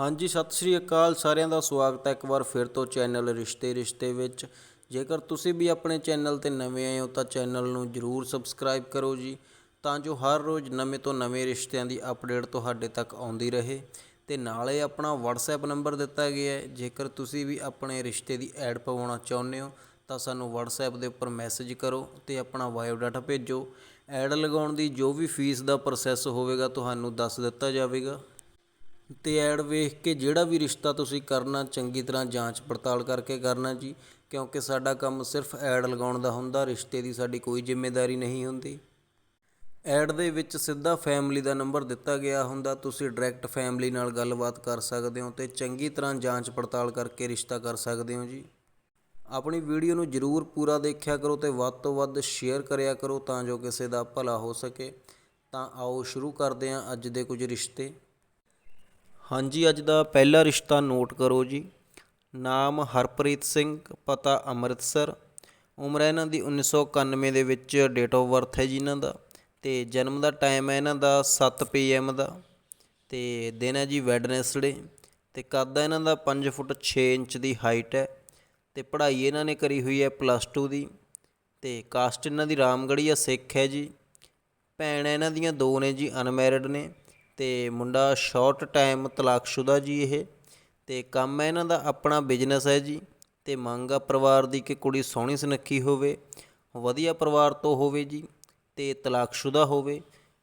ਹਾਂਜੀ, ਸਤਿ ਸ੍ਰੀ ਅਕਾਲ ਸਾਰਿਆਂ ਦਾ, ਸਵਾਗਤ ਹੈ ਇੱਕ ਵਾਰ ਫਿਰ ਤੋਂ ਚੈਨਲ ਰਿਸ਼ਤੇ ਰਿਸ਼ਤੇ ਵਿੱਚ। ਜੇਕਰ ਤੁਸੀਂ ਵੀ ਆਪਣੇ ਚੈਨਲ ਤੇ ਨਵੇਂ ਆਏ ਹੋ ਤਾਂ ਚੈਨਲ ਨੂੰ ਜਰੂਰ ਸਬਸਕ੍ਰਾਈਬ ਕਰੋ ਜੀ, ਤਾਂ ਜੋ ਹਰ ਰੋਜ਼ ਨਵੇਂ ਤੋਂ ਨਵੇਂ ਰਿਸ਼ਤਿਆਂ ਦੀ ਅਪਡੇਟ ਤੁਹਾਡੇ ਤੱਕ ਆਉਂਦੀ ਰਹੇ। ਤੇ ਨਾਲੇ ਆਪਣਾ WhatsApp ਨੰਬਰ ਦਿੱਤਾ ਗਿਆ ਹੈ। ਜੇਕਰ ਤੁਸੀਂ ਵੀ ਆਪਣੇ ਰਿਸ਼ਤੇ ਦੀ ਐਡ ਪਵਾਉਣਾ ਚਾਹੁੰਦੇ ਹੋ, ਤਾਂ ਸਾਨੂੰ WhatsApp ਦੇ ਉੱਪਰ ਮੈਸੇਜ ਕਰੋ ਤੇ ਆਪਣਾ ਬਾਇਓਡਾਟਾ ਭੇਜੋ। ਐਡ ਲਗਾਉਣ ਦੀ ਜੋ ਵੀ ਫੀਸ ਦਾ ਪ੍ਰੋਸੈਸ ਹੋਵੇਗਾ, ਤੁਹਾਨੂੰ ਦੱਸ ਦਿੱਤਾ ਜਾਵੇਗਾ। ਅਤੇ ਐਡ ਵੇਖ ਕੇ ਜਿਹੜਾ ਵੀ ਰਿਸ਼ਤਾ ਤੁਸੀਂ ਕਰਨਾ, ਚੰਗੀ ਤਰ੍ਹਾਂ ਜਾਂਚ ਪੜਤਾਲ ਕਰਕੇ ਕਰਨਾ ਜੀ, ਕਿਉਂਕਿ ਸਾਡਾ ਕੰਮ ਸਿਰਫ ਐਡ ਲਗਾਉਣ ਦਾ ਹੁੰਦਾ, ਰਿਸ਼ਤੇ ਦੀ ਸਾਡੀ ਕੋਈ ਜ਼ਿੰਮੇਵਾਰੀ ਨਹੀਂ ਹੁੰਦੀ। ਐਡ ਦੇ ਵਿੱਚ ਸਿੱਧਾ ਫੈਮਿਲੀ ਦਾ ਨੰਬਰ ਦਿੱਤਾ ਗਿਆ ਹੁੰਦਾ, ਤੁਸੀਂ ਡਾਇਰੈਕਟ ਫੈਮਿਲੀ ਨਾਲ ਗੱਲਬਾਤ ਕਰ ਸਕਦੇ ਹੋ ਤੇ ਚੰਗੀ ਤਰ੍ਹਾਂ ਜਾਂਚ ਪੜਤਾਲ ਕਰਕੇ ਰਿਸ਼ਤਾ ਕਰ ਸਕਦੇ ਹੋ ਜੀ। ਆਪਣੀ ਵੀਡੀਓ ਨੂੰ ਜਰੂਰ ਪੂਰਾ ਦੇਖਿਆ ਕਰੋ ਤੇ ਵੱਧ ਤੋਂ ਵੱਧ ਸ਼ੇਅਰ ਕਰਿਆ ਕਰੋ ਤਾਂ ਜੋ ਕਿਸੇ ਦਾ ਭਲਾ ਹੋ ਸਕੇ। ਤਾਂ ਆਓ ਸ਼ੁਰੂ ਕਰਦੇ ਹਾਂ ਅੱਜ ਦੇ ਕੁਝ ਰਿਸ਼ਤੇ। ਹਾਂਜੀ, ਅੱਜ ਦਾ ਪਹਿਲਾ ਰਿਸ਼ਤਾ ਨੋਟ ਕਰੋ ਜੀ। ਨਾਮ ਹਰਪ੍ਰੀਤ ਸਿੰਘ, ਪਤਾ ਅੰਮ੍ਰਿਤਸਰ। ਉਮਰ ਹੈ ਇਹਨਾਂ ਦੀ 1991 ਦੇ ਵਿੱਚ ਡੇਟ ਆਫ ਬਰਥ ਹੈ ਜੀ ਇਹਨਾਂ ਦਾ। ਤੇ ਜਨਮ ਦਾ ਟਾਈਮ ਹੈ ਇਹਨਾਂ ਦਾ 7 ਪੀਐਮ ਦਾ। ਤੇ ਦਿਨ ਹੈ ਜੀ ਵੈਡਨਸਡੇ ਤੇ ਕੱਦ ਹੈ ਇਹਨਾਂ ਦਾ 5 ਫੁੱਟ 6 ਇੰਚ ਦੀ ਹਾਈਟ ਹੈ। ਤੇ ਪੜ੍ਹਾਈ ਇਹਨਾਂ ਨੇ ਕਰੀ ਹੋਈ ਹੈ ਪਲੱਸ 2 ਦੀ। ਤੇ ਕਾਸਟ ਇਹਨਾਂ ਦੀ ਰਾਮਗੜੀਆ ਸਿੱਖ ਹੈ ਜੀ। ਭੈਣ ਇਹਨਾਂ ਦੀਆਂ ਦੋ ਨੇ ਜੀ ਅਨਮੈਰਿਡ ਨੇ। ਤੇ ਮੁੰਡਾ ਸ਼ਾਰਟ ਟਾਈਮ ਤਲਾਕਸ਼ੁਦਾ ਜੀ ਇਹ। ਤੇ ਕੰਮ ਹੈ ਇਹਨਾਂ ਦਾ, ਆਪਣਾ ਬਿਜ਼ਨਸ ਹੈ ਜੀ। ਤੇ ਮੰਗ ਆ ਪਰਿਵਾਰ ਦੀ ਕਿ ਕੁੜੀ ਸੋਹਣੀ ਸੁਨੱਖੀ ਹੋਵੇ, ਵਧੀਆ ਪਰਿਵਾਰ ਤੋਂ ਹੋਵੇ ਜੀ, ਤੇ ਤਲਾਕਸ਼ੁਦਾ ਹੋਵੇ।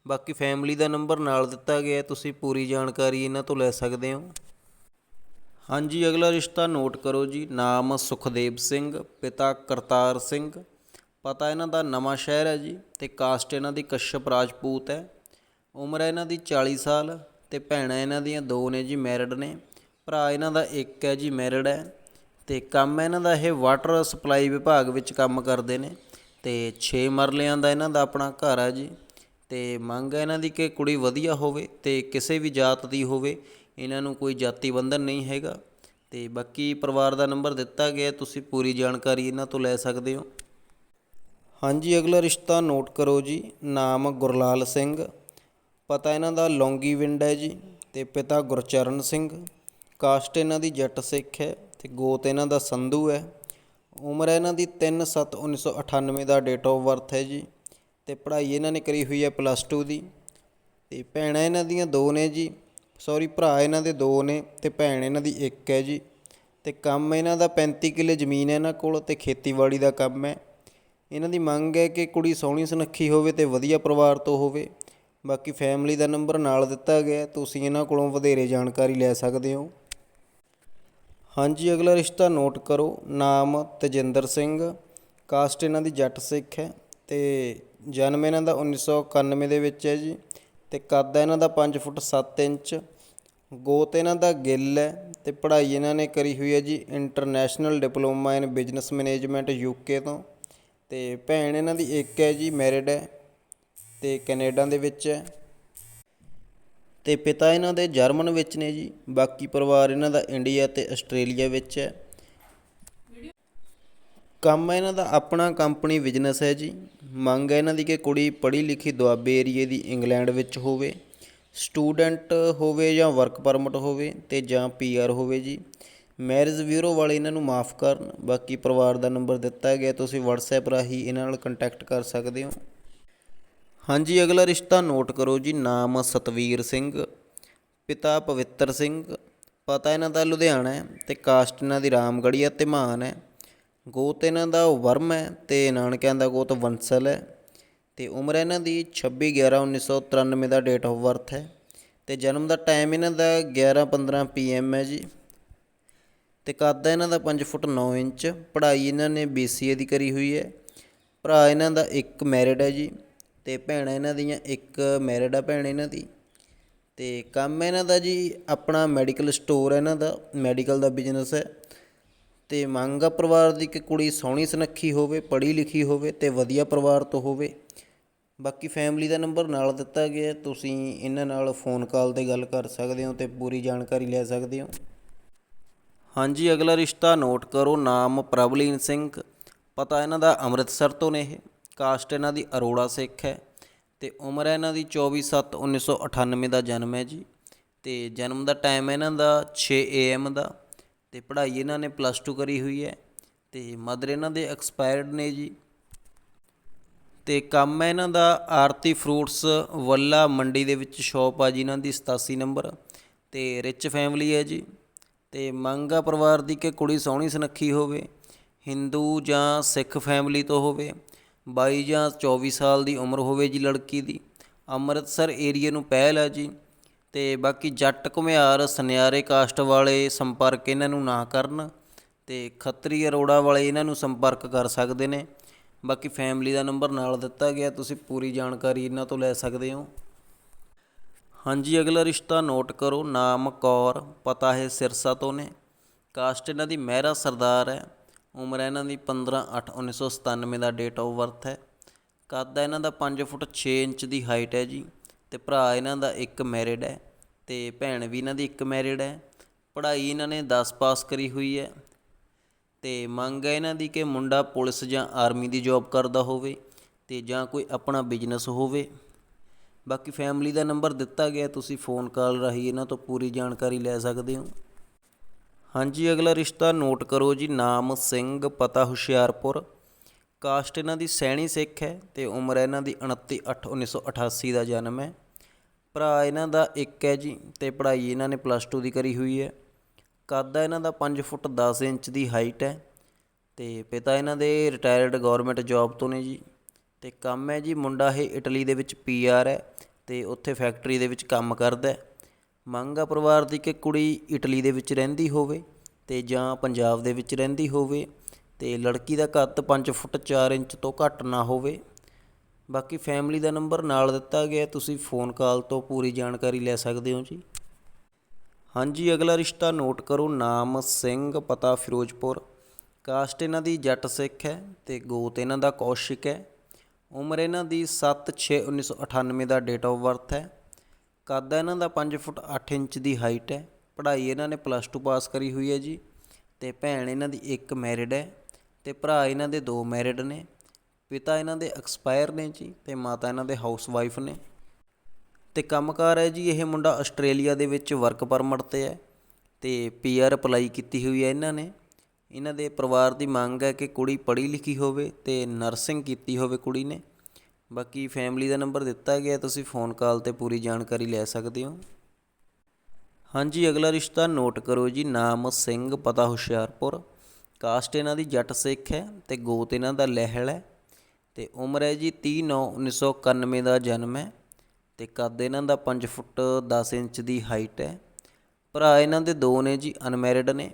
ਬਾਕੀ ਫੈਮਿਲੀ ਦਾ ਨੰਬਰ ਨਾਲ ਦਿੱਤਾ ਗਿਆ, ਤੁਸੀਂ ਪੂਰੀ ਜਾਣਕਾਰੀ ਇਹਨਾਂ ਤੋਂ ਲੈ ਸਕਦੇ ਹੋ। ਹਾਂਜੀ, ਅਗਲਾ ਰਿਸ਼ਤਾ ਨੋਟ ਕਰੋ ਜੀ, ਨਾਮ ਸੁਖਦੇਵ ਸਿੰਘ, ਪਿਤਾ ਕਰਤਾਰ ਸਿੰਘ। ਪਤਾ ਇਹਨਾਂ ਦਾ ਨਵਾਂ ਸ਼ਹਿਰ ਹੈ ਜੀ, ਤੇ ਕਾਸਟ ਇਹਨਾਂ ਦੀ ਕਸ਼ਪ ਰਾਜਪੂਤ ਹੈ। ਉਮਰ ਹੈ ਇਹਨਾਂ ਦੀ 40 ਸਾਲ ਤੇ ਭੈਣਾਂ ਇਹਨਾਂ ਦੀਆਂ ਦੋ ਨੇ ਜੀ ਮੈਰਿਡ ਨੇ। ਭਰਾ ਇਹਨਾਂ ਦਾ ਇੱਕ ਹੈ ਜੀ ਮੈਰਿਡ ਹੈ ਤੇ ਕੰਮ ਇਹਨਾਂ ਦਾ ਇਹ ਵਾਟਰ ਸਪਲਾਈ ਵਿਭਾਗ ਵਿੱਚ ਕੰਮ ਕਰਦੇ ਨੇ ਤੇ 6 ਮਰਲਿਆਂ ਦਾ ਇਹਨਾਂ ਦਾ ਆਪਣਾ ਘਰ ਹੈ ਜੀ। ਤੇ ਮੰਗ ਹੈ ਇਹਨਾਂ ਦੀ ਕਿ ਕੁੜੀ ਵਧੀਆ ਹੋਵੇ ਤੇ ਕਿਸੇ ਵੀ ਜਾਤ ਦੀ ਹੋਵੇ, ਇਹਨਾਂ ਨੂੰ ਕੋਈ ਜਾਤੀ ਬੰਧਨ ਨਹੀਂ ਹੈਗਾ। ਤੇ ਬਾਕੀ ਪਰਿਵਾਰ ਦਾ ਨੰਬਰ ਦਿੱਤਾ ਗਿਆ, ਤੁਸੀਂ ਪੂਰੀ ਜਾਣਕਾਰੀ ਇਹਨਾਂ ਤੋਂ ਲੈ ਸਕਦੇ ਹੋ। ਹਾਂਜੀ, ਅਗਲਾ ਰਿਸ਼ਤਾ ਨੋਟ ਕਰੋ ਜੀ। ਨਾਮ ਗੁਰਲਾਲ ਸਿੰਘ। ਪਤਾ ਇਹਨਾਂ ਦਾ ਲੌਂਗੀ ਵਿੰਡ ਹੈ ਜੀ ਅਤੇ ਪਿਤਾ ਗੁਰਚਰਨ ਸਿੰਘ। ਕਾਸਟ ਇਹਨਾਂ ਦੀ ਜੱਟ ਸਿੱਖ ਹੈ ਅਤੇ ਗੋਤ ਇਹਨਾਂ ਦਾ ਸੰਧੂ ਹੈ। ਉਮਰ ਹੈ ਇਹਨਾਂ ਦੀ 3/7/1998 ਦਾ ਡੇਟ ਆਫ ਬਰਥ ਹੈ ਜੀ। ਅਤੇ ਪੜ੍ਹਾਈ ਇਹਨਾਂ ਨੇ ਕਰੀ ਹੋਈ ਹੈ ਪਲੱਸ ਟੂ ਦੀ। ਅਤੇ ਭੈਣਾਂ ਇਹਨਾਂ ਦੀਆਂ ਦੋ ਨੇ ਜੀ। ਸੌਰੀ ਭਰਾ ਇਹਨਾਂ ਦੇ ਦੋ ਨੇ ਅਤੇ ਭੈਣ ਇਹਨਾਂ ਦੀ ਇੱਕ ਹੈ ਜੀ। ਅਤੇ ਕੰਮ ਇਹਨਾਂ ਦਾ 35 ਕਿੱਲੇ ਜ਼ਮੀਨ ਹੈ ਇਹਨਾਂ ਕੋਲ ਅਤੇ ਖੇਤੀਬਾੜੀ ਦਾ ਕੰਮ ਹੈ। ਇਹਨਾਂ ਦੀ ਮੰਗ ਹੈ ਕਿ ਕੁੜੀ ਸੋਹਣੀ ਸੁਨੱਖੀ ਹੋਵੇ ਤੇ ਵਧੀਆ ਪਰਿਵਾਰ ਤੋਂ ਹੋਵੇ। ਬਾਕੀ ਫੈਮਿਲੀ ਦਾ ਨੰਬਰ ਨਾਲ ਦਿੱਤਾ ਗਿਆ। ਤੁਸੀਂ ਇਹਨਾਂ ਕੋਲੋਂ ਵਧੇਰੇ ਜਾਣਕਾਰੀ ਲੈ ਸਕਦੇ ਹੋ। ਹਾਂਜੀ, ਅਗਲਾ ਰਿਸ਼ਤਾ ਨੋਟ ਕਰੋ। ਨਾਮ ਤਜਿੰਦਰ ਸਿੰਘ। ਕਾਸਟ ਇਹਨਾਂ ਦੀ ਜੱਟ ਸਿੱਖ ਹੈ ਤੇ ਜਨਮ ਇਹਨਾਂ ਦਾ 1991 ਦੇ ਵਿੱਚ ਹੈ ਜੀ। ਤੇ ਕੱਦ ਇਹਨਾਂ ਦਾ 5 ਫੁੱਟ 7 ਇੰਚ। ਗੋਤ ਇਹਨਾਂ ਦਾ ਗਿੱਲ ਹੈ ਤੇ ਪੜ੍ਹਾਈ ਇਹਨਾਂ ਨੇ ਕਰੀ ਹੋਈ ਹੈ ਜੀ international diploma in business management UK ਤੋਂ। ਤੇ ਭੈਣ ਇਹਨਾਂ ਦੀ ਇੱਕ ਹੈ ਜੀ ਮੈਰਿਡ ਹੈ। ਅਤੇ ਕੈਨੇਡਾ ਦੇ ਵਿੱਚ ਹੈ। ਅਤੇ ਪਿਤਾ ਇਹਨਾਂ ਦੇ ਜਰਮਨ ਵਿੱਚ ਨੇ ਜੀ। ਬਾਕੀ ਪਰਿਵਾਰ ਇਹਨਾਂ ਦਾ ਇੰਡੀਆ ਅਤੇ ਆਸਟ੍ਰੇਲੀਆ ਵਿੱਚ ਹੈ। ਕੰਮ ਇਹਨਾਂ ਦਾ ਆਪਣਾ ਕੰਪਨੀ ਬਿਜ਼ਨਸ ਹੈ ਜੀ। ਮੰਗ ਹੈ ਇਹਨਾਂ ਦੀ ਕਿ ਕੁੜੀ ਪੜ੍ਹੀ ਲਿਖੀ ਦੁਆਬੇ ਏਰੀਏ ਦੀ ਇੰਗਲੈਂਡ ਵਿੱਚ ਹੋਵੇ। ਸਟੂਡੈਂਟ ਹੋਵੇ ਜਾਂ ਵਰਕ ਪਰਮਿਟ ਹੋਵੇ ਤੇ ਜਾਂ ਪੀਆਰ ਹੋਵੇ ਜੀ। ਮੈਰਿਜ ਬਿਊਰੋ ਵਾਲੇ ਇਹਨਾਂ ਨੂੰ ਮਾਫ ਕਰਨ। ਬਾਕੀ ਪਰਿਵਾਰ ਦਾ ਨੰਬਰ ਦਿੱਤਾ ਗਿਆ। ਤੁਸੀਂ WhatsApp ਰਾਹੀਂ ਇਹਨਾਂ ਨਾਲ ਕੰਟੈਕਟ ਕਰ ਸਕਦੇ ਹੋ। ਹਾਂਜੀ, ਅਗਲਾ ਰਿਸ਼ਤਾ ਨੋਟ ਕਰੋ ਜੀ, ਨਾਮ ਸਤਵੀਰ ਸਿੰਘ, ਪਿਤਾ ਪਵਿੱਤਰ ਸਿੰਘ, ਪਤਾ ਇਹਨਾਂ ਦਾ ਲੁਧਿਆਣਾ ਹੈ ਤੇ ਕਾਸਟ ਇਹਨਾਂ ਦੀ ਰਾਮਗੜੀਆ ਤੇ ਮਾਨ ਹੈ। ਗੋਤ ਇਹਨਾਂ ਦਾ ਵਰਮ ਹੈ ਤੇ ਨਾਨਕਿਆਂ ਦਾ ਗੋਤ ਵੰਸਲ ਹੈ ਤੇ ਉਮਰ ਇਹਨਾਂ ਦੀ 26 11 1993 ਦਾ ਡੇਟ ਆਫ ਬਰਥ ਹੈ ਤੇ ਜਨਮ ਦਾ ਟਾਈਮ ਇਹਨਾਂ ਦਾ 11 15 ਪੀਐਮ ਹੈ ਜੀ। ਤੇ ਕੱਦ ਇਹਨਾਂ ਦਾ 5 ਫੁੱਟ 9 ਇੰਚ, ਪੜ੍ਹਾਈ ਇਹਨਾਂ ਨੇ BCA ਦੀ ਕਰੀ ਹੋਈ ਹੈ। ਭਰਾ ਇਹਨਾਂ ਦਾ ਇੱਕ ਮੈਰਿਡ ਹੈ ਜੀ। ਅਤੇ ਭੈਣਾਂ ਇਹਨਾਂ ਦੀਆਂ, ਇੱਕ ਮੈਰਿਡ ਆ ਭੈਣ ਇਹਨਾਂ ਦੀ। ਅਤੇ ਕੰਮ ਇਹਨਾਂ ਦਾ ਜੀ, ਆਪਣਾ ਮੈਡੀਕਲ ਸਟੋਰ ਹੈ ਇਹਨਾਂ ਦਾ ਮੈਡੀਕਲ ਦਾ ਬਿਜ਼ਨਸ ਹੈ। ਅਤੇ ਮੰਗ ਆ ਪਰਿਵਾਰ ਦੀ ਕਿ ਕੁੜੀ ਸੋਹਣੀ ਸੁਨੱਖੀ ਹੋਵੇ, ਪੜ੍ਹੀ ਲਿਖੀ ਹੋਵੇ ਅਤੇ ਵਧੀਆ ਪਰਿਵਾਰ ਤੋਂ ਹੋਵੇ। ਬਾਕੀ ਫੈਮਿਲੀ ਦਾ ਨੰਬਰ ਨਾਲ ਦਿੱਤਾ ਗਿਆ, ਤੁਸੀਂ ਇਹਨਾਂ ਨਾਲ ਫੋਨ ਕਾਲ ਤੇ ਗੱਲ ਕਰ ਸਕਦੇ ਹੋ ਅਤੇ ਪੂਰੀ ਜਾਣਕਾਰੀ ਲੈ ਸਕਦੇ ਹੋ। ਹਾਂਜੀ, ਅਗਲਾ ਰਿਸ਼ਤਾ ਨੋਟ ਕਰੋ, ਨਾਮ ਪ੍ਰਭਲੀਨ ਸਿੰਘ। ਪਤਾ ਇਹਨਾਂ ਦਾ ਅੰਮ੍ਰਿਤਸਰ ਤੋਂ ਨੇ ਇਹ। ਕਾਸਟ ਇਹਨਾਂ ਦੀ ਅਰੋੜਾ ਸਿੱਖ ਹੈ ਤੇ ਉਮਰ ਹੈ ਇਹਨਾਂ ਦੀ 24/7/1998 ਦਾ ਜਨਮ ਹੈ ਜੀ। ਤੇ ਜਨਮ ਦਾ ਟਾਈਮ ਹੈ ਇਹਨਾਂ ਦਾ 6 AM ਦਾ ਤੇ ਪੜ੍ਹਾਈ ਇਹਨਾਂ ਨੇ ਪਲੱਸ 2 ਕਰੀ ਹੋਈ ਹੈ ਤੇ ਮਦਰ ਇਹਨਾਂ ਦੇ ਐਕਸਪਾਇਰਡ ਨੇ ਜੀ। ਤੇ ਕੰਮ ਹੈ ਇਹਨਾਂ ਦਾ ਆਰਤੀ ਫਰੂਟਸ ਵੱਲਾ ਮੰਡੀ ਦੇ ਵਿੱਚ ਸ਼ਾਪ ਆ ਜੀ ਇਹਨਾਂ ਦੀ 87 ਨੰਬਰ। ਤੇ ਰਿਚ ਫੈਮਿਲੀ ਹੈ ਜੀ। ਤੇ ਮੰਗਾ ਪਰਿਵਾਰ ਦੀ ਕਿ ਕੁੜੀ ਸੋਹਣੀ ਸੁਨੱਖੀ ਹੋਵੇ, ਹਿੰਦੂ ਜਾਂ ਸਿੱਖ ਫੈਮਿਲੀ ਤੋਂ ਹੋਵੇ। 22 ਜਾਂ 24 ਸਾਲ ਦੀ ਉਮਰ ਹੋਵੇ ਜੀ ਲੜਕੀ ਦੀ, ਅੰਮ੍ਰਿਤਸਰ ਏਰੀਏ ਨੂੰ ਪਹਿਲ ਹੈ ਜੀ। ਤੇ ਬਾਕੀ ਜੱਟ ਘੁਮਿਆਰ, ਸੁਨਿਆਰੇ ਕਾਸਟ ਵਾਲੇ ਸੰਪਰਕ ਇਹਨਾਂ ਨੂੰ ਨਾ ਕਰਨ ਤੇ ਖੱਤਰੀ ਅਰੋੜਾ ਵਾਲੇ ਇਹਨਾਂ ਨੂੰ ਸੰਪਰਕ ਕਰ ਸਕਦੇ ਨੇ। ਬਾਕੀ ਫੈਮਿਲੀ ਦਾ ਨੰਬਰ ਨਾਲ ਦਿੱਤਾ ਗਿਆ, ਤੁਸੀਂ ਪੂਰੀ ਜਾਣਕਾਰੀ ਇਹਨਾਂ ਤੋਂ ਲੈ ਸਕਦੇ ਹੋ। ਹਾਂਜੀ, ਅਗਲਾ ਰਿਸ਼ਤਾ ਨੋਟ ਕਰੋ, ਨਾਮ ਕੌਰ, ਪਤਾ ਹੈ ਸਿਰਸਾ ਤੋਂ ਨੇ। ਕਾਸਟ ਇਹਨਾਂ ਦੀ ਮਹਿਰਾ ਸਰਦਾਰ ਹੈ। ਉਮਰ ਇਹਨਾਂ ਦੀ 15 8 1997 ਦਾ ਡੇਟ ਆਫ ਬਰਥ ਹੈ। ਕੱਦ ਹੈ ਇਹਨਾਂ ਦਾ 5 ਫੁੱਟ 6 ਇੰਚ ਦੀ ਹਾਈਟ ਹੈ ਜੀ ਤੇ ਭਰਾ ਇਹਨਾਂ ਦਾ ਇੱਕ ਮੈਰਿਡ ਹੈ ਤੇ ਭੈਣ ਵੀ ਇਹਨਾਂ ਦੀ ਇੱਕ ਮੈਰਿਡ ਹੈ। ਪੜ੍ਹਾਈ ਇਹਨਾਂ ਨੇ 10 ਪਾਸ ਕਰੀ ਹੋਈ ਹੈ ਤੇ ਮੰਗ ਹੈ ਇਹਨਾਂ ਦੀ ਕਿ ਮੁੰਡਾ ਪੁਲਿਸ ਜਾਂ ਆਰਮੀ ਦੀ ਜੌਬ ਕਰਦਾ ਹੋਵੇ ਤੇ ਜਾਂ ਕੋਈ ਆਪਣਾ ਬਿਜ਼ਨਸ ਹੋਵੇ। ਬਾਕੀ ਫੈਮਿਲੀ ਦਾ ਨੰਬਰ ਦਿੱਤਾ ਗਿਆ, ਤੁਸੀਂ ਫੋਨ ਕਾਲ ਰਾਹੀਂ ਇਹਨਾਂ ਤੋਂ ਪੂਰੀ ਜਾਣਕਾਰੀ ਲੈ ਸਕਦੇ ਹੋ। ਹਾਂਜੀ, ਅਗਲਾ ਰਿਸ਼ਤਾ ਨੋਟ ਕਰੋ ਜੀ, ਨਾਮ ਸਿੰਘ, ਪਤਾ ਹੁਸ਼ਿਆਰਪੁਰ। ਕਾਸਟ ਇਹਨਾਂ ਦੀ ਸੈਣੀ ਸਿੱਖ ਹੈ ਤੇ ਉਮਰ ਇਹਨਾਂ ਦੀ 29 8 1988 ਦਾ ਜਨਮ ਹੈ। ਭਰਾ ਇਹਨਾਂ ਦਾ ਇੱਕ ਹੈ ਜੀ ਤੇ ਪੜ੍ਹਾਈ ਇਹਨਾਂ ਨੇ ਪਲੱਸ 2 ਦੀ ਕਰੀ ਹੋਈ ਹੈ। ਕੱਦ ਇਹਨਾਂ ਦਾ 5 ਫੁੱਟ 10 ਇੰਚ ਦੀ ਹਾਈਟ ਹੈ ਤੇ ਪਿਤਾ ਇਹਨਾਂ ਦੇ ਰਿਟਾਇਰਡ ਗਵਰਨਮੈਂਟ ਜੌਬ ਤੋਂ ਨੇ ਜੀ। ਤੇ ਕੰਮ ਹੈ ਜੀ, ਮੁੰਡਾ ਇਹ ਇਟਲੀ ਦੇ ਵਿੱਚ ਪੀਆਰ ਹੈ ਤੇ ਉੱਥੇ ਫੈਕਟਰੀ ਦੇ ਵਿੱਚ ਕੰਮ ਕਰਦਾ ਹੈ। ਮੰਗਾ ਪਰਿਵਾਰ ਦੀ ਕਿ ਕੁੜੀ ਇਟਲੀ ਦੇ ਵਿੱਚ ਰਹਿੰਦੀ ਹੋਵੇ ਅਤੇ ਜਾਂ ਪੰਜਾਬ ਦੇ ਵਿੱਚ ਰਹਿੰਦੀ ਹੋਵੇ ਅਤੇ ਲੜਕੀ ਦਾ ਕੱਦ 5 ਫੁੱਟ 4 ਇੰਚ ਤੋਂ ਘੱਟ ਨਾ ਹੋਵੇ। ਬਾਕੀ ਫੈਮਿਲੀ ਦਾ ਨੰਬਰ ਨਾਲ ਦਿੱਤਾ ਗਿਆ। ਤੁਸੀਂ ਫੋਨ ਕਾਲ ਤੋਂ ਪੂਰੀ ਜਾਣਕਾਰੀ ਲੈ ਸਕਦੇ ਹੋ ਜੀ। ਹਾਂਜੀ, ਅਗਲਾ ਰਿਸ਼ਤਾ ਨੋਟ ਕਰੋ। ਨਾਮ ਸਿੰਘ, ਪਤਾ ਫਿਰੋਜ਼ਪੁਰ। ਕਾਸਟ ਇਹਨਾਂ ਦੀ ਜੱਟ ਸਿੱਖ ਹੈ ਤੇ ਗੋਤ ਇਹਨਾਂ ਦਾ ਕੌਸ਼ਿਕ ਹੈ। ਉਮਰ ਇਹਨਾਂ ਦੀ 7 6 1998 ਦਾ ਡੇਟ ਆਫ ਬਰਥ ਹੈ। ਕੱਦ ਹੈ ਇਹਨਾਂ ਦਾ 5 ਫੁੱਟ 8 ਇੰਚ ਦੀ ਹਾਈਟ ਹੈ। ਪੜ੍ਹਾਈ ਇਹਨਾਂ ਨੇ ਪਲੱਸ 2 ਪਾਸ ਕਰੀ ਹੋਈ ਹੈ ਜੀ। ਤੇ ਭੈਣ ਇਹਨਾਂ ਦੀ ਇੱਕ ਮੈਰਿਡ ਹੈ ਤੇ ਭਰਾ ਇਹਨਾਂ ਦੇ ਦੋ ਮੈਰਿਡ ਨੇ। ਪਿਤਾ ਇਹਨਾਂ ਦੇ ਐਕਸਪਾਇਰ ਨੇ ਜੀ ਤੇ ਮਾਤਾ ਇਹਨਾਂ ਦੇ ਹਾਊਸ ਵਾਈਫ ਨੇ। ਤੇ ਕੰਮਕਾਰ ਹੈ ਜੀ, ਇਹ ਮੁੰਡਾ ਆਸਟ੍ਰੇਲੀਆ ਦੇ ਵਿੱਚ ਵਰਕ ਪਰਮਿਟ ਤੇ ਹੈ ਤੇ ਪੀਆਰ ਅਪਲਾਈ ਕੀਤੀ ਹੋਈ ਹੈ ਇਹਨਾਂ ਨੇ। ਇਹਨਾਂ ਦੇ ਪਰਿਵਾਰ ਦੀ ਮੰਗ ਹੈ ਕਿ ਕੁੜੀ ਪੜ੍ਹੀ ਲਿਖੀ ਹੋਵੇ ਤੇ ਨਰਸਿੰਗ ਕੀਤੀ ਹੋਵੇ ਕੁੜੀ ਨੇ। ਬਾਕੀ ਫੈਮਿਲੀ ਦਾ ਨੰਬਰ ਦਿੱਤਾ ਗਿਆ, ਤੁਸੀਂ ਫੋਨ ਕਾਲ ਤੇ ਪੂਰੀ ਜਾਣਕਾਰੀ ਲੈ ਸਕਦੇ ਹੋ। ਹਾਂਜੀ, ਅਗਲਾ ਰਿਸ਼ਤਾ ਨੋਟ ਕਰੋ ਜੀ, ਨਾਮ ਸਿੰਘ, ਪਤਾ ਹੁਸ਼ਿਆਰਪੁਰ। ਕਾਸਟ ਇਹਨਾਂ ਦੀ ਜੱਟ ਸਿੱਖ ਹੈ ਤੇ ਗੋਤ ਇਹਨਾਂ ਦਾ ਲਹਿਲ ਹੈ। ਤੇ ਉਮਰ ਹੈ ਜੀ 30 9 1991 ਦਾ ਜਨਮ ਹੈ। ਤੇ ਕੱਦ ਇਹਨਾਂ ਦਾ 5 ਫੁੱਟ 10 ਇੰਚ ਦੀ ਹਾਈਟ ਹੈ। ਭਰਾ ਇਹਨਾਂ ਦੇ ਦੋ ਨੇ ਜੀ ਅਨਮੈਰਿਡ ਨੇ।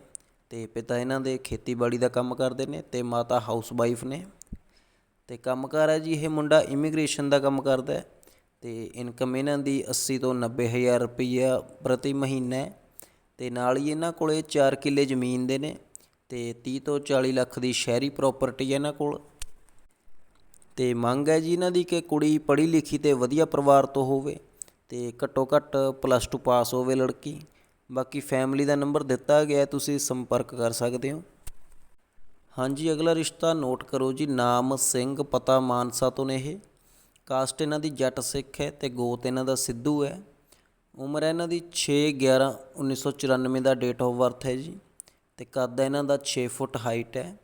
ਤੇ ਪਿਤਾ ਇਹਨਾਂ ਦੇ ਖੇਤੀਬਾੜੀ ਦਾ ਕੰਮ ਕਰਦੇ ਨੇ ਤੇ ਮਾਤਾ ਹਾਊਸ ਵਾਈਫ ਨੇ। ਤੇ ਕੰਮਕਾਰ ਹੈ ਜੀ, ਇਹ ਮੁੰਡਾ ਇਮੀਗ੍ਰੇਸ਼ਨ ਦਾ ਕੰਮ ਕਰਦਾ ਹੈ ਤੇ ਇਨਕਮ ਇਹਨਾਂ ਦੀ 80 ਤੋਂ 90 ਹਜ਼ਾਰ ਰੁਪਈਆ ਪ੍ਰਤੀ ਮਹੀਨਾ ਹੈ ਤੇ ਨਾਲ ਹੀ ਇਹਨਾਂ ਕੋਲੇ 4 ਕਿੱਲੇ ਜ਼ਮੀਨ ਦੇ ਨੇ ਤੇ 30 ਤੋਂ 40 ਲੱਖ ਦੀ ਸ਼ਹਿਰੀ ਪ੍ਰਾਪਰਟੀ ਹੈ ਇਹਨਾਂ ਕੋਲ। ਤੇ ਮੰਗ ਹੈ ਜੀ ਇਹਨਾਂ ਦੀ ਕਿ ਕੁੜੀ ਪੜ੍ਹੀ ਲਿਖੀ ਤੇ ਵਧੀਆ ਪਰਿਵਾਰ ਤੋਂ ਹੋਵੇ ਤੇ ਘੱਟੋ ਘੱਟ ਪਲੱਸ 2 ਪਾਸ ਹੋਵੇ ਲੜਕੀ। ਬਾਕੀ ਫੈਮਿਲੀ ਦਾ ਨੰਬਰ ਦਿੱਤਾ ਗਿਆ ਤੁਸੀਂ ਸੰਪਰਕ ਕਰ ਸਕਦੇ ਹੋ। ਹਾਂਜੀ, ਅਗਲਾ ਰਿਸ਼ਤਾ ਨੋਟ ਕਰੋ ਜੀ। ਨਾਮ, ਸਿੰਘ, ਪਤਾ, ਮਾਨਸਾ ਤੋਂ ਨੇ ਇਹ। ਕਾਸਟ ਇਹਨਾਂ ਦੀ ਜੱਟ ਸਿੱਖ ਹੈ ਤੇ ਗੋਤ ਇਹਨਾਂ ਦਾ ਸਿੱਧੂ ਹੈ। ਉਮਰ ਹੈ ਇਹਨਾਂ ਦੀ 6 11 1994 ਦਾ ਡੇਟ ਆਫ ਬਰਥ ਹੈ ਜੀ। ਤੇ ਕੱਦ ਇਹਨਾਂ ਦਾ 6 ਫੁੱਟ ਹਾਈਟ ਹੈ।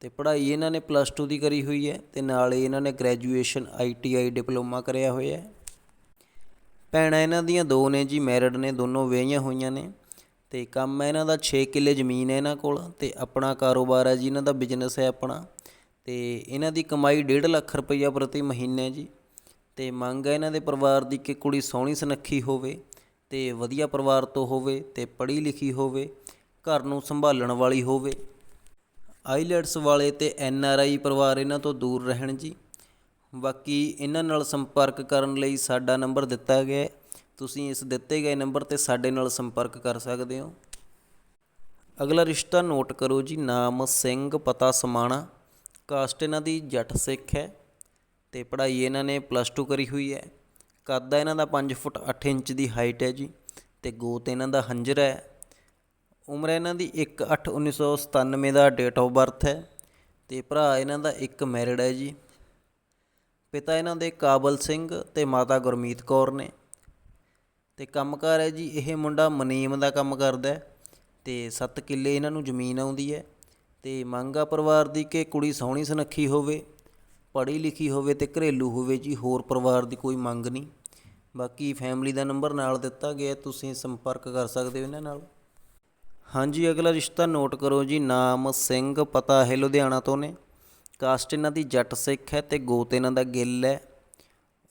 ਤੇ ਪੜ੍ਹਾਈ ਇਹਨਾਂ ਨੇ ਪਲੱਸ 2 ਦੀ ਕਰੀ ਹੋਈ ਹੈ ਤੇ ਨਾਲ ਹੀ ਇਹਨਾਂ ਨੇ ਗ੍ਰੈਜੂਏਸ਼ਨ ਆਈਟੀਆਈ ਡਿਪਲੋਮਾ ਕਰਿਆ ਹੋਇਆ ਹੈ। ਭੈਣਾਂ ਇਹਨਾਂ ਦੀਆਂ ਦੋ ਨੇ ਜੀ ਮੈਰਿਡ ਨੇ, ਦੋਨੋਂ ਵਿਆਹੀਆਂ ਹੋਈਆਂ ਨੇ। ਅਤੇ ਕੰਮ ਹੈ ਇਹਨਾਂ ਦਾ, ਛੇ ਕਿੱਲੇ ਜ਼ਮੀਨ ਹੈ ਇਹਨਾਂ ਕੋਲ ਅਤੇ ਆਪਣਾ ਕਾਰੋਬਾਰ ਹੈ ਜੀ, ਇਹਨਾਂ ਦਾ ਬਿਜ਼ਨਸ ਹੈ ਆਪਣਾ। ਅਤੇ ਇਹਨਾਂ ਦੀ ਕਮਾਈ ਡੇਢ ਲੱਖ ਰੁਪਈਆ ਪ੍ਰਤੀ ਮਹੀਨੇ ਜੀ। ਅਤੇ ਮੰਗ ਹੈ ਇਹਨਾਂ ਦੇ ਪਰਿਵਾਰ ਦੀ ਕਿ ਕੁੜੀ ਸੋਹਣੀ ਸੁਨੱਖੀ ਹੋਵੇ ਅਤੇ ਵਧੀਆ ਪਰਿਵਾਰ ਤੋਂ ਹੋਵੇ ਅਤੇ ਪੜ੍ਹੀ ਲਿਖੀ ਹੋਵੇ, ਘਰ ਨੂੰ ਸੰਭਾਲਣ ਵਾਲੀ ਹੋਵੇ। ਆਈਲੈਟਸ ਵਾਲੇ ਤੇ ਐਨ ਆਰ ਆਈ ਪਰਿਵਾਰ ਇਹਨਾਂ ਤੋਂ ਦੂਰ ਰਹਿਣ ਜੀ। ਬਾਕੀ ਇਹਨਾਂ ਨਾਲ ਸੰਪਰਕ ਕਰਨ ਲਈ ਸਾਡਾ ਨੰਬਰ ਦਿੱਤਾ ਗਿਆ ਹੈ। ਤੁਸੀਂ ਇਸ ਦਿੱਤੇ ਗਏ ਨੰਬਰ ਤੇ ਸਾਡੇ ਨਾਲ ਸੰਪਰਕ ਕਰ ਸਕਦੇ ਹੋ। ਅਗਲਾ ਰਿਸ਼ਤਾ ਨੋਟ ਕਰੋ ਜੀ, ਨਾਮ ਸਿੰਘ, ਪਤਾ ਸਮਾਣਾ। ਕਾਸਟ ਇਹਨਾਂ ਦੀ ਜੱਟ ਸਿੱਖ ਹੈ ਤੇ ਪੜ੍ਹਾਈ ਇਹਨਾਂ ਨੇ ਪਲੱਸ 2 ਕਰੀ ਹੋਈ ਹੈ। ਕੱਦ ਇਹਨਾਂ ਦਾ 5 ਫੁੱਟ 8 ਇੰਚ ਦੀ ਹਾਈਟ ਹੈ ਜੀ ਤੇ ਗੋਤ ਇਹਨਾਂ ਦਾ ਹੰਜਰ ਹੈ। ਉਮਰ ਇਹਨਾਂ ਦੀ 1 8 1997 ਦਾ ਡੇਟ ਆਫ ਬਰਥ ਹੈ ਤੇ ਭਰਾ ਇਹਨਾਂ ਦਾ ਇੱਕ ਮੈਰਿਡ ਹੈ ਜੀ। ਪਿਤਾ ਇਹਨਾਂ ਦੇ ਕਾਬਲ ਸਿੰਘ ਤੇ ਮਾਤਾ ਗੁਰਮੀਤ ਕੌਰ ਨੇ। ਤੇ ਕੰਮਕਾਰ ਹੈ ਜੀ, ਇਹ ਮੁੰਡਾ ਮਨੀਮ ਦਾ ਕੰਮ ਕਰਦਾ ਅਤੇ ਸੱਤ ਕਿੱਲੇ ਇਹਨਾਂ ਨੂੰ ਜ਼ਮੀਨ ਆਉਂਦੀ ਹੈ ਅਤੇ ਮੰਗ ਆ ਪਰਿਵਾਰ ਦੀ ਕਿ ਕੁੜੀ ਸੋਹਣੀ ਸੁਨੱਖੀ ਹੋਵੇ, ਪੜ੍ਹੀ ਲਿਖੀ ਹੋਵੇ ਅਤੇ ਘਰੇਲੂ ਹੋਵੇ ਜੀ, ਹੋਰ ਪਰਿਵਾਰ ਦੀ ਕੋਈ ਮੰਗ ਨਹੀਂ। ਬਾਕੀ ਫੈਮਿਲੀ ਦਾ ਨੰਬਰ ਨਾਲ ਦਿੱਤਾ ਗਿਆ, ਤੁਸੀਂ ਸੰਪਰਕ ਕਰ ਸਕਦੇ ਹੋ ਇਹਨਾਂ ਨਾਲ। ਹਾਂਜੀ, ਅਗਲਾ ਰਿਸ਼ਤਾ ਨੋਟ ਕਰੋ ਜੀ, ਨਾਮ ਸਿੰਘ, ਪਤਾ ਹੈ ਲੁਧਿਆਣਾ ਤੋਂ ਨੇ। ਕਾਸਟ ਇਹਨਾਂ ਦੀ ਜੱਟ ਸਿੱਖ ਹੈ ਤੇ ਗੋਤ ਇਹਨਾਂ ਦਾ ਗਿੱਲ ਹੈ।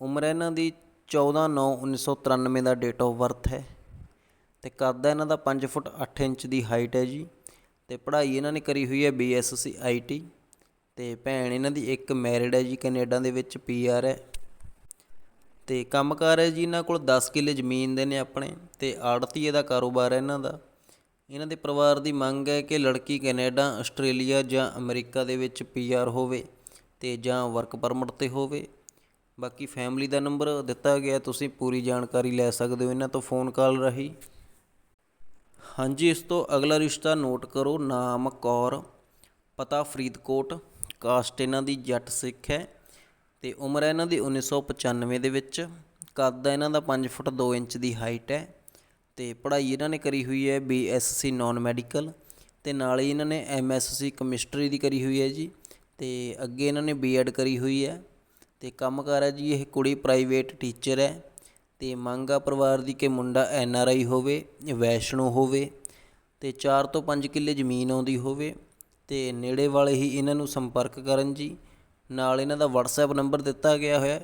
ਉਮਰ ਇਹਨਾਂ ਦੀ 14/9/1993 ਦਾ ਡੇਟ ਆਫ ਬਰਥ ਹੈ। ਤੇ ਕੱਦ ਹੈ ਇਹਨਾਂ ਦਾ 5 ਫੁੱਟ 8 ਇੰਚ ਦੀ ਹਾਈਟ ਹੈ ਜੀ। ਤੇ ਪੜ੍ਹਾਈ ਇਹਨਾਂ ਨੇ ਕਰੀ ਹੋਈ ਹੈ ਬੀਐਸਸੀ ਆਈਟੀ ਤੇ ਭੈਣ ਇਹਨਾਂ ਦੀ ਇੱਕ ਮੈਰਿਡ ਹੈ ਜੀ, ਕੈਨੇਡਾ ਦੇ ਵਿੱਚ ਪੀਆਰ ਹੈ। ਤੇ ਕੰਮਕਾਰ ਹੈ ਜੀ ਇਹਨਾਂ ਕੋਲ 10 ਕਿੱਲੇ ਜ਼ਮੀਨ ਦੇ ਨੇ ਆਪਣੇ। ਤੇ ਆੜਤੀਏ ਦਾ ਕਾਰੋਬਾਰ ਹੈ ਇਹਨਾਂ ਦਾ। ਇਹਨਾਂ ਦੇ ਪਰਿਵਾਰ ਦੀ ਮੰਗ ਹੈ ਕਿ ਲੜਕੀ ਕੈਨੇਡਾ, ਆਸਟ੍ਰੇਲੀਆ ਜਾਂ ਅਮਰੀਕਾ ਦੇ ਵਿੱਚ ਪੀਆਰ ਹੋਵੇ ਤੇ ਜਾਂ ਵਰਕ ਪਰਮਿਟ ਤੇ ਹੋਵੇ। ਬਾਕੀ ਫੈਮਿਲੀ ਦਾ ਨੰਬਰ ਦਿੱਤਾ ਗਿਆ, ਤੁਸੀਂ ਪੂਰੀ ਜਾਣਕਾਰੀ ਲੈ ਸਕਦੇ ਹੋ ਇਹਨਾਂ ਤੋਂ ਫੋਨ ਕਾਲ ਰਾਹੀਂ। ਹਾਂਜੀ, ਇਸ ਤੋਂ ਅਗਲਾ ਰਿਸ਼ਤਾ ਨੋਟ ਕਰੋ, ਨਾਮ ਕੌਰ, ਪਤਾ ਫਰੀਦਕੋਟ ਕਾਸਟ ਇਹਨਾਂ ਦੀ ਜੱਟ ਸਿੱਖ ਹੈ ਤੇ ਉਮਰ ਹੈ ਇਹਨਾਂ ਦੀ 1995 ਦੇ ਵਿੱਚ, ਕੱਦ ਹੈ ਇਹਨਾਂ ਦਾ 5 ਫੁੱਟ 2 ਇੰਚ ਦੀ ਹਾਈਟ ਹੈ ਤੇ ਪੜ੍ਹਾਈ ਇਹਨਾਂ ਨੇ ਕਰੀ ਹੋਈ ਹੈ ਬੀਐਸਸੀ ਨਾਨ ਮੈਡੀਕਲ ਤੇ ਨਾਲ ਹੀ ਇਹਨਾਂ ਨੇ ਐਮਐਸਸੀ ਕੈਮਿਸਟਰੀ ਦੀ ਕਰੀ ਹੋਈ ਹੈ ਜੀ ਤੇ ਅੱਗੇ ਇਹਨਾਂ ਨੇ ਬੀਐਡ ਕਰੀ ਹੋਈ ਹੈ। ਤੇ ਕੰਮਕਾਰ ਹੈ ਜੀ, ਇਹ ਕੁੜੀ ਪ੍ਰਾਈਵੇਟ ਟੀਚਰ ਹੈ ਅਤੇ ਮੰਗ ਆ ਪਰਿਵਾਰ ਦੀ ਕਿ ਮੁੰਡਾ ਐੱਨ ਆਰ ਆਈ ਹੋਵੇ, ਵੈਸ਼ਨੋ ਹੋਵੇ ਅਤੇ ਚਾਰ ਤੋਂ ਪੰਜ ਕਿੱਲੇ ਜ਼ਮੀਨ ਆਉਂਦੀ ਹੋਵੇ ਅਤੇ ਨੇੜੇ ਵਾਲੇ ਹੀ ਇਹਨਾਂ ਨੂੰ ਸੰਪਰਕ ਕਰਨ ਜੀ। ਨਾਲ ਇਹਨਾਂ ਦਾ ਵਟਸਐਪ ਨੰਬਰ ਦਿੱਤਾ ਗਿਆ ਹੋਇਆ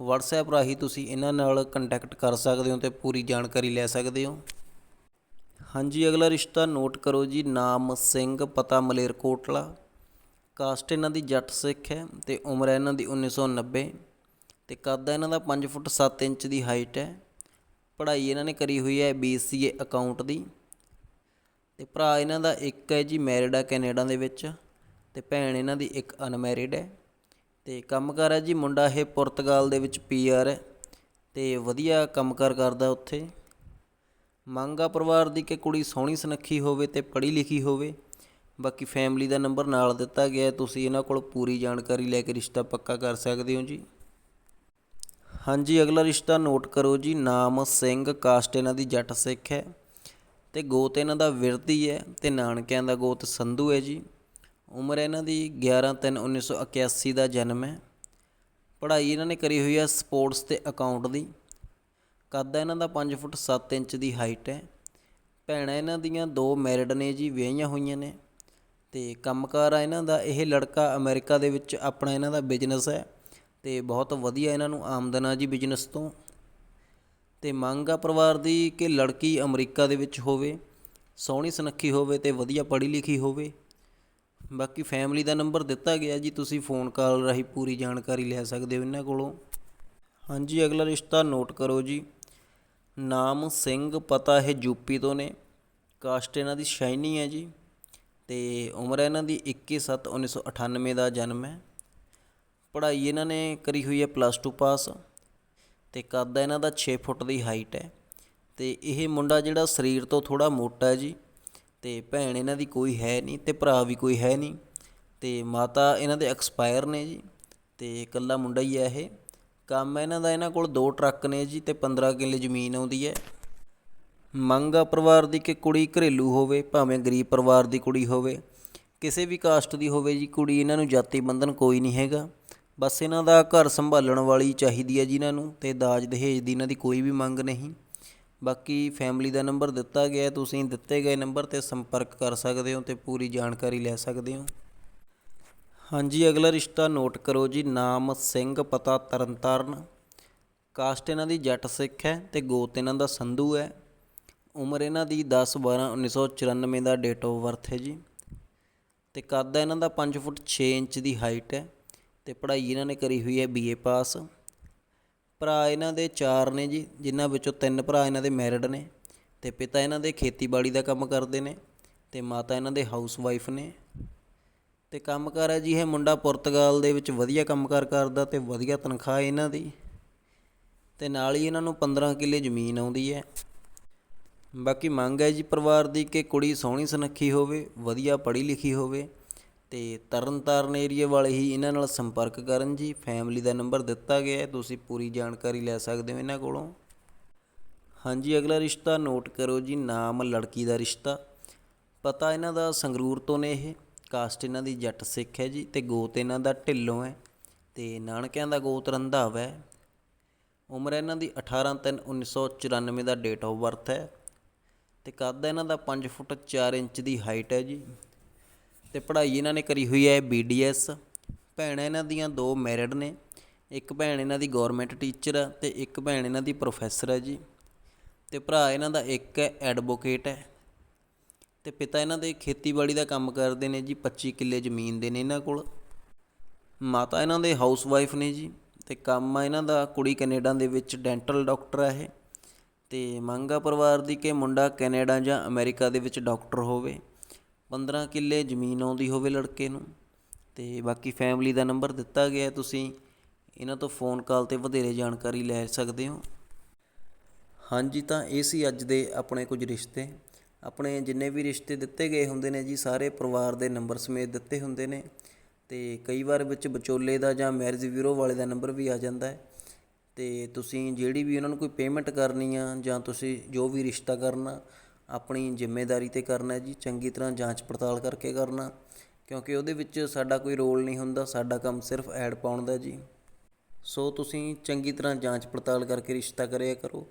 ਵਟਸਐਪ ਰਾਹੀਂ ਤੁਸੀਂ ਇਹਨਾਂ ਨਾਲ ਕੰਟੈਕਟ ਕਰ ਸਕਦੇ ਹੋ ਤੇ ਪੂਰੀ ਜਾਣਕਾਰੀ ਲੈ ਸਕਦੇ ਹੋ। ਹਾਂਜੀ, ਅਗਲਾ ਰਿਸ਼ਤਾ ਨੋਟ ਕਰੋ ਜੀ, ਨਾਮ ਸਿੰਘ, ਪਤਾ ਮਲੇਰਕੋਟਲਾ। ਕਾਸਟ ਇਹਨਾਂ ਦੀ ਜੱਟ ਸਿੱਖ ਹੈ ਤੇ ਉਮਰ ਹੈ ਇਹਨਾਂ ਦੀ 1990 ਤੇ ਕੱਦ ਹੈ ਇਹਨਾਂ ਦਾ 5 ਫੁੱਟ 7 ਇੰਚ ਦੀ ਹਾਈਟ ਹੈ। ਪੜ੍ਹਾਈ ਇਹਨਾਂ ਨੇ ਕਰੀ ਹੋਈ ਹੈ BCA ਅਕਾਊਂਟ ਦੀ। ਤੇ ਭਰਾ ਇਹਨਾਂ ਦਾ ਇੱਕ ਹੈ ਜੀ ਮੈਰਿਡ ਹੈ ਕੈਨੇਡਾ ਦੇ ਵਿੱਚ ਤੇ ਭੈਣ ਇਹਨਾਂ ਦੀ ਇੱਕ ਅਨਮੈਰਿਡ ਹੈ। ਤੇ ਕੰਮਕਾਰ ਹੈ ਜੀ ਮੁੰਡਾ ਇਹ ਪੁਰਤਗਾਲ ਦੇ ਵਿੱਚ ਪੀਆਰ ਹੈ ਤੇ ਵਧੀਆ ਕੰਮਕਾਰ ਕਰਦਾ ਉੱਥੇ। ਮੰਗਾ ਪਰਿਵਾਰ ਦੀ ਕਿ ਕੁੜੀ ਸੋਹਣੀ ਸੁਨੱਖੀ ਹੋਵੇ ਤੇ ਪੜ੍ਹੀ ਲਿਖੀ ਹੋਵੇ। ਬਾਕੀ ਫੈਮਿਲੀ ਦਾ ਨੰਬਰ ਨਾਲ ਦਿੱਤਾ ਗਿਆ ਹੈ, ਤੁਸੀਂ ਇਹਨਾਂ ਕੋਲ ਪੂਰੀ ਜਾਣਕਾਰੀ ਲੈ ਕੇ ਰਿਸ਼ਤਾ ਪੱਕਾ ਕਰ ਸਕਦੇ ਹੋ ਜੀ। ਹਾਂਜੀ ਅਗਲਾ ਰਿਸ਼ਤਾ ਨੋਟ ਕਰੋ ਜੀ ਨਾਮ ਸਿੰਘ ਕਾਸਟ ਇਹਨਾਂ ਦੀ ਜੱਟ ਸਿੱਖ ਹੈ ਤੇ ਗੋਤ ਇਹਨਾਂ ਦਾ ਵਿਰਦੀ ਹੈ ਤੇ ਨਾਨਕਿਆਂ ਦਾ ਗੋਤ ਸੰਧੂ ਹੈ ਜੀ। ਉਮਰ ਇਹਨਾਂ ਦੀ 11/3/1981 ਦਾ ਜਨਮ ਹੈ। ਪੜ੍ਹਾਈ ਇਹਨਾਂ ਨੇ ਕਰੀ ਹੋਈ ਹੈ ਸਪੋਰਟਸ ਤੇ ਅਕਾਊਂਟ ਦੀ। ਕੱਦ ਇਹਨਾਂ ਦਾ 5 ਫੁੱਟ 7 ਇੰਚ ਦੀ ਹਾਈਟ ਹੈ। ਭੈਣਾਂ ਇਹਨਾਂ ਦੀਆਂ ਦੋ ਮੈਰਿਡ ਨੇ ਜੀ ਵਿਆਹੀਆਂ ਹੋਈਆਂ ਨੇ। ਤੇ ਕੰਮਕਾਰ ਆ ਇਹਨਾਂ ਦਾ, ਇਹ ਲੜਕਾ ਅਮਰੀਕਾ ਦੇ ਵਿੱਚ ਆਪਣਾ ਇਹਨਾਂ ਦਾ ਬਿਜ਼ਨਸ ਹੈ ਅਤੇ ਬਹੁਤ ਵਧੀਆ ਇਹਨਾਂ ਨੂੰ ਆਮਦਨ ਆ ਜੀ ਬਿਜ਼ਨਸ ਤੋਂ। ਅਤੇ ਮੰਗ ਆ ਪਰਿਵਾਰ ਦੀ ਕਿ ਲੜਕੀ ਅਮਰੀਕਾ ਦੇ ਵਿੱਚ ਹੋਵੇ, ਸੋਹਣੀ ਸੁਨੱਖੀ ਹੋਵੇ ਅਤੇ ਵਧੀਆ ਪੜ੍ਹੀ ਲਿਖੀ ਹੋਵੇ। ਬਾਕੀ ਫੈਮਿਲੀ ਦਾ ਨੰਬਰ ਦਿੱਤਾ ਗਿਆ ਜੀ, ਤੁਸੀਂ ਫੋਨ ਕਾਲ ਰਾਹੀਂ ਪੂਰੀ ਜਾਣਕਾਰੀ ਲੈ ਸਕਦੇ ਹੋ ਇਹਨਾਂ ਕੋਲੋਂ। ਹਾਂਜੀ, ਅਗਲਾ ਰਿਸ਼ਤਾ ਨੋਟ ਕਰੋ ਜੀ। ਨਾਮ ਸਿੰਘ, ਪਤਾ ਹੈ ਯੂਪੀ ਤੋਂ ਨੇ। ਕਾਸਟ ਇਹਨਾਂ ਦੀ ਸ਼ਾਈਨੀ ਹੈ ਜੀ। ਅਤੇ ਉਮਰ ਹੈ ਇਹਨਾਂ ਦੀ 21/7/1998 ਦਾ ਜਨਮ ਹੈ। ਪੜ੍ਹਾਈ ਇਹਨਾਂ ਨੇ ਕਰੀ ਹੋਈ ਹੈ ਪਲੱਸ ਟੂ ਪਾਸ ਅਤੇ ਕੱਦ ਹੈ ਇਹਨਾਂ ਦਾ 6 ਫੁੱਟ ਦੀ ਹਾਈਟ ਹੈ। ਅਤੇ ਇਹ ਮੁੰਡਾ ਜਿਹੜਾ ਸਰੀਰ ਤੋਂ ਥੋੜ੍ਹਾ ਮੋਟਾ ਹੈ ਜੀ ਅਤੇ ਭੈਣ ਇਹਨਾਂ ਦੀ ਕੋਈ ਹੈ ਨਹੀਂ ਅਤੇ ਭਰਾ ਵੀ ਕੋਈ ਹੈ ਨਹੀਂ ਅਤੇ ਮਾਤਾ ਇਹਨਾਂ ਦੇ ਐਕਸਪਾਇਰ ਨੇ ਜੀ ਅਤੇ ਇਕੱਲਾ ਮੁੰਡਾ ਹੀ ਹੈ ਇਹ। ਕੰਮ ਇਹਨਾਂ ਦਾ ਇਹਨਾਂ ਕੋਲ ਦੋ ਟਰੱਕ ਨੇ ਜੀ ਅਤੇ 15 ਕਿੱਲੇ ਜ਼ਮੀਨ ਆਉਂਦੀ ਹੈ। ਮੰਗ ਆ ਪਰਿਵਾਰ ਦੀ ਕਿ ਕੁੜੀ ਘਰੇਲੂ ਹੋਵੇ, ਭਾਵੇਂ ਗਰੀਬ ਪਰਿਵਾਰ ਦੀ ਕੁੜੀ ਹੋਵੇ। ਕਿਸੇ ਵੀ ਕਾਸਟ ਦੀ ਹੋਵੇ ਜੀ, ਕੁੜੀ ਇਹਨਾਂ ਨੂੰ ਜਾਤੀ ਬੰਧਨ ਕੋਈ ਨਹੀਂ ਹੈਗਾ। ਬਸ ਇਹਨਾਂ ਦਾ ਘਰ ਸੰਭਾਲਣ ਵਾਲੀ ਚਾਹੀਦੀ ਹੈ ਜੀ ਇਹਨਾਂ ਨੂੰ ਤੇ ਦਾਜ ਦਹੇਜ ਦੀ ਇਹਨਾਂ ਦੀ ਕੋਈ ਵੀ ਮੰਗ ਨਹੀਂ। ਬਾਕੀ ਫੈਮਿਲੀ ਦਾ ਨੰਬਰ ਦਿੱਤਾ ਗਿਆ, ਤੁਸੀਂ ਦਿੱਤੇ ਗਏ ਨੰਬਰ ਤੇ ਸੰਪਰਕ ਕਰ ਸਕਦੇ ਹੋ ਤੇ ਪੂਰੀ ਜਾਣਕਾਰੀ ਲੈ ਸਕਦੇ ਹੋ। ਹਾਂਜੀ, ਅਗਲਾ ਰਿਸ਼ਤਾ ਨੋਟ ਕਰੋ ਜੀ, ਨਾਮ ਸਿੰਘ, ਪਤਾ ਤਰਨਤਾਰਨ। ਕਾਸਟ ਇਹਨਾਂ ਦੀ ਜੱਟ ਸਿੱਖ ਹੈ ਤੇ ਗੋਤ ਇਹਨਾਂ ਦਾ ਸੰਧੂ ਹੈ। ਉਮਰ ਇਹਨਾਂ ਦੀ 10 12 1994 ਦਾ ਡੇਟ ਆਫ ਬਰਥ ਹੈ ਜੀ। ਤੇ ਕੱਦ ਹੈ ਇਹਨਾਂ ਦਾ 5 ਫੁੱਟ 6 ਇੰਚ ਦੀ ਹਾਈਟ ਹੈ ਤੇ ਪੜ੍ਹਾਈ ਇਹਨਾਂ ਨੇ ਕਰੀ ਹੋਈ ਹੈ ਬੀਏ ਪਾਸ ਭਰਾ ਇਹਨਾਂ ਦੇ ਚਾਰ ਨੇ ਜੀ, ਜਿਨ੍ਹਾਂ ਵਿੱਚੋਂ ਤਿੰਨ ਭਰਾ ਇਹਨਾਂ ਦੇ ਮੈਰਿਡ ਨੇ ਤੇ ਪਿਤਾ ਇਹਨਾਂ ਦੇ ਖੇਤੀਬਾੜੀ ਦਾ ਕੰਮ ਕਰਦੇ ਨੇ ਤੇ ਮਾਤਾ ਇਹਨਾਂ ਦੇ ਹਾਊਸ ਵਾਈਫ ਨੇ। ਤੇ ਕੰਮਕਾਰ ਹੈ ਜੀ, ਇਹ ਮੁੰਡਾ ਪੁਰਤਗਾਲ ਦੇ ਵਿੱਚ ਵਧੀਆ ਕੰਮਕਾਰ ਕਰਦਾ ਤੇ ਵਧੀਆ ਤਨਖਾਹ ਇਹਨਾਂ ਦੀ। ਤੇ ਨਾਲ ਹੀ ਇਹਨਾਂ ਨੂੰ 15 ਕਿੱਲੇ ਜ਼ਮੀਨ ਆਉਂਦੀ ਹੈ। ਬਾਕੀ ਮੰਗ ਹੈ ਜੀ ਪਰਿਵਾਰ ਦੀ ਕਿ ਕੁੜੀ ਸੋਹਣੀ ਸੁਨੱਖੀ ਹੋਵੇ, ਵਧੀਆ ਪੜ੍ਹੀ ਲਿਖੀ ਹੋਵੇ ਤੇ ਤਰਨਤਾਰਨ ਏਰੀਆ ਵਾਲੇ ਹੀ ਇਹਨਾਂ ਨਾਲ ਸੰਪਰਕ ਕਰਨ ਜੀ। ਫੈਮਿਲੀ ਦਾ ਨੰਬਰ ਦਿੱਤਾ ਗਿਆ ਹੈ, ਤੁਸੀਂ ਪੂਰੀ ਜਾਣਕਾਰੀ ਲੈ ਸਕਦੇ ਹੋ ਇਹਨਾਂ ਕੋਲੋਂ। ਹਾਂਜੀ, ਅਗਲਾ ਰਿਸ਼ਤਾ ਨੋਟ ਕਰੋ ਜੀ, ਨਾਮ ਲੜਕੀ ਦਾ ਰਿਸ਼ਤਾ। ਪਤਾ ਇਹਨਾਂ ਦਾ ਸੰਗਰੂਰ ਤੋਂ ਨੇ ਇਹ, ਕਾਸਟ ਇਹਨਾਂ ਦੀ ਜੱਟ ਸਿੱਖ ਹੈ ਜੀ ਤੇ ਗੋਤ ਇਹਨਾਂ ਦਾ ਢਿੱਲੋਂ ਹੈ ਤੇ ਨਾਨਕਿਆਂ ਦਾ ਗੋਤ ਰੰਧਾਵਾ ਹੈ। ਉਮਰ ਇਹਨਾਂ ਦੀ 18 3 1994 ਦਾ ਡੇਟ ਆਫ ਬਰਥ ਹੈ। ਤੇ ਕੱਦ ਇਹਨਾਂ ਦਾ 5 ਫੁੱਟ 4 ਇੰਚ ਦੀ ਹਾਈਟ ਹੈ ਜੀ। ਤੇ ਪੜ੍ਹਾਈ ਇਹਨਾਂ ਨੇ ਕਰੀ ਹੋਈ ਹੈ ਬੀਡੀਐਸ ਭੈਣਾਂ ਇਹਨਾਂ ਦੀਆਂ ਦੋ ਮੈਰਿਡ ਨੇ, ਇੱਕ ਭੈਣ ਇਹਨਾਂ ਦੀ ਗਵਰਨਮੈਂਟ ਟੀਚਰ ਆ ਤੇ ਇੱਕ ਭੈਣ ਇਹਨਾਂ ਦੀ ਪ੍ਰੋਫੈਸਰ ਹੈ ਜੀ। ਤੇ ਭਰਾ ਇਹਨਾਂ ਦਾ ਇੱਕ ਹੈ ਐਡਵੋਕੇਟ ਹੈ। ਤੇ ਪਿਤਾ ਇਹਨਾਂ ਦੇ ਖੇਤੀਬਾੜੀ ਦਾ ਕੰਮ ਕਰਦੇ ਨੇ ਜੀ 25 ਕਿੱਲੇ ਜ਼ਮੀਨ ਦੇ ਨੇ ਇਹਨਾਂ ਕੋਲ। ਮਾਤਾ ਇਹਨਾਂ ਦੇ ਹਾਊਸ ਵਾਈਫ ਨੇ ਜੀ, ਤੇ ਕੰਮ ਆ ਇਹਨਾਂ ਦਾ ਕੁੜੀ ਕੈਨੇਡਾ ਦੇ ਵਿੱਚ ਡੈਂਟਲ ਡਾਕਟਰ ਹੈ ਇਹ। ਤੇ ਮੰਗਾ ਪਰਿਵਾਰ ਦੀ ਕਿ ਮੁੰਡਾ ਕੈਨੇਡਾ ਜਾਂ ਅਮਰੀਕਾ ਦੇ ਵਿੱਚ ਡਾਕਟਰ ਹੋਵੇ 15 ਕਿੱਲੇ ਜ਼ਮੀਨ ਆਉਂਦੀ ਹੋਵੇ ਲੜਕੇ ਨੂੰ ਅਤੇ ਬਾਕੀ ਫੈਮਿਲੀ ਦਾ ਨੰਬਰ ਦਿੱਤਾ ਗਿਆ ਤੁਸੀਂ ਇਹਨਾਂ ਤੋਂ ਫੋਨ ਕਾਲ ਤੇ ਵਧੇਰੇ ਜਾਣਕਾਰੀ ਲੈ ਸਕਦੇ ਹੋ। ਹਾਂਜੀ, ਤਾਂ ਇਹ ਸੀ ਅੱਜ ਦੇ ਆਪਣੇ ਕੁਝ ਰਿਸ਼ਤੇ। ਆਪਣੇ ਜਿੰਨੇ ਵੀ ਰਿਸ਼ਤੇ ਦਿੱਤੇ ਗਏ ਹੁੰਦੇ ਨੇ ਜੀ, ਸਾਰੇ ਪਰਿਵਾਰ ਦੇ ਨੰਬਰ ਸਮੇਤ ਦਿੱਤੇ ਹੁੰਦੇ ਨੇ, ਤੇ ਕਈ ਵਾਰ ਵਿੱਚ ਵਿਚੋਲੇ ਦਾ ਜਾਂ ਮੈਰਿਜ ਬਿਊਰੋ ਵਾਲੇ ਦਾ ਨੰਬਰ ਵੀ ਆ ਜਾਂਦਾ ਹੈ। ਅਤੇ ਤੁਸੀਂ ਜਿਹੜੀ ਵੀ ਉਹਨਾਂ ਨੂੰ ਕੋਈ ਪੇਮੈਂਟ ਕਰਨੀ ਆ ਜਾਂ ਤੁਸੀਂ ਜੋ ਵੀ ਰਿਸ਼ਤਾ ਕਰਨਾ, ਆਪਣੀ ਜ਼ਿੰਮੇਵਾਰੀ ਤੇ ਕਰਨਾ ਜੀ, ਚੰਗੀ ਤਰ੍ਹਾਂ ਜਾਂਚ ਪੜਤਾਲ ਕਰਕੇ ਕਰਨਾ, ਕਿਉਂਕਿ ਉਹਦੇ ਵਿੱਚ ਸਾਡਾ ਕੋਈ ਰੋਲ ਨਹੀਂ ਹੁੰਦਾ, ਸਾਡਾ ਕੰਮ ਸਿਰਫ ਐਡ ਪਾਉਣ ਦਾ ਜੀ। ਸੋ ਤੁਸੀਂ ਚੰਗੀ ਤਰ੍ਹਾਂ ਜਾਂਚ ਪੜਤਾਲ ਕਰਕੇ ਰਿਸ਼ਤਾ ਕਰਿਆ ਕਰੋ।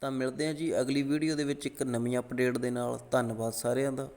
ਤਾਂ ਮਿਲਦੇ ਹਾਂ ਜੀ ਅਗਲੀ ਵੀਡੀਓ ਦੇ ਵਿੱਚ ਇੱਕ ਨਵੀਂ ਅਪਡੇਟ ਦੇ ਨਾਲ। ਧੰਨਵਾਦ ਸਾਰਿਆਂ ਦਾ।